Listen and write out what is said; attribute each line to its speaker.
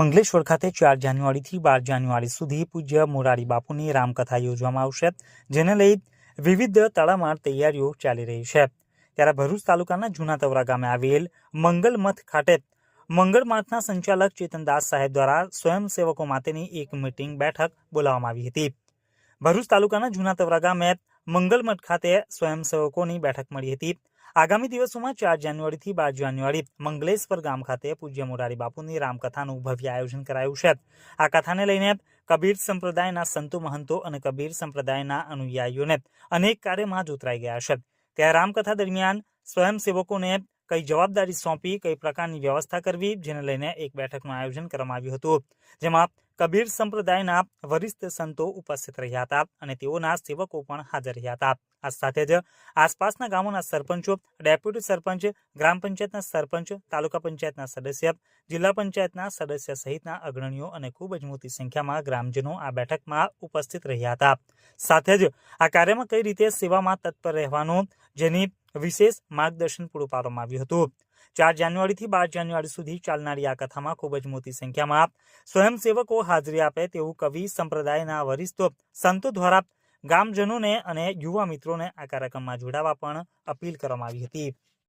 Speaker 1: મંગલેશ્વર ખાતે ચાર જાન્યુઆરીથી બાર જાન્યુઆરી સુધી પૂજ્ય મોરારી બાપુની રામકથા યોજવામાં આવશે, જેને લઈ વિવિધ તડામાર તૈયારીઓ ચાલી રહી છે. ત્યારે ભરૂચ તાલુકાના જૂના તવરા ગામે આવેલ મંગલમથ ખાતે મંગળમાથના સંચાલક ચેતનદાસ સાહેબ દ્વારા સ્વયંસેવકો માટેની એક મીટિંગ બેઠક બોલાવવામાં આવી હતી. ભરૂચ તાલુકાના જૂના તવરા ગામે મંગલમઠ ખાતે સ્વયંસેવકોની બેઠક મળી હતી. આગામી દિવસોમાં ચાર જાન્યુઆરીથી બાર જાન્યુઆરી મંગલેશ્વર ગામ ખાતે પૂજ્ય મોરારી બાપુની રામકથાનું ભવ્ય આયોજન કરાયું છે. આ કથાને લઈને કબીર સંપ્રદાયના સંતો મહંતો અને કબીર સંપ્રદાયના અનુયાયીઓને અનેક કાર્યમાં જોતરાઈ ગયા છે. ત્યારે રામકથા દરમિયાન સ્વયંસેવકોને કઈ જવાબદારી સોંપી, કઈ પ્રકારની વ્યવસ્થા કરવી, જેને લઈને એક બેઠકનું આયોજન કરવામાં આવ્યું હતું. જેમાં કબીર સંપ્રદાયના વરિષ્ઠ સંતો ઉપસ્થિત રહ્યા હતા અને તેઓના સેવકો પણ હાજર રહ્યા હતા. આ સાથે જ આસપાસના ગામોના સરપંચો, ડેપ્યુટી સરપંચ, ગ્રામ પંચાયતના સરપંચ, તાલુકા પંચાયતના સદસ્ય, જિલ્લા પંચાયતના સદસ્ય સહિતના અગ્રણીઓ અને ખૂબ જ મોટી સંખ્યામાં ગ્રામજનો આ બેઠકમાં ઉપસ્થિત રહ્યા હતા. સાથે જ આ કાર્યમાં કઈ રીતે સેવામાં તત્પર રહેવાનું, જેની વિશેષ માર્ગદર્શન પૂરું પાડવામાં આવ્યું હતું. ચાર જાન્યુઆરીથી બાર જાન્યુઆરી સુધી ચાલનારી આ કથામાં ખૂબ જ મોટી સંખ્યામાં સ્વયંસેવકો હાજરી આપે તેવું કવિ સંપ્રદાયના વરિષ્ઠો, સંતો દ્વારા ગામજનોને અને યુવા મિત્રોને આ કાર્યક્રમમાં જોડાવા પણ અપીલ કરવામાં આવી હતી.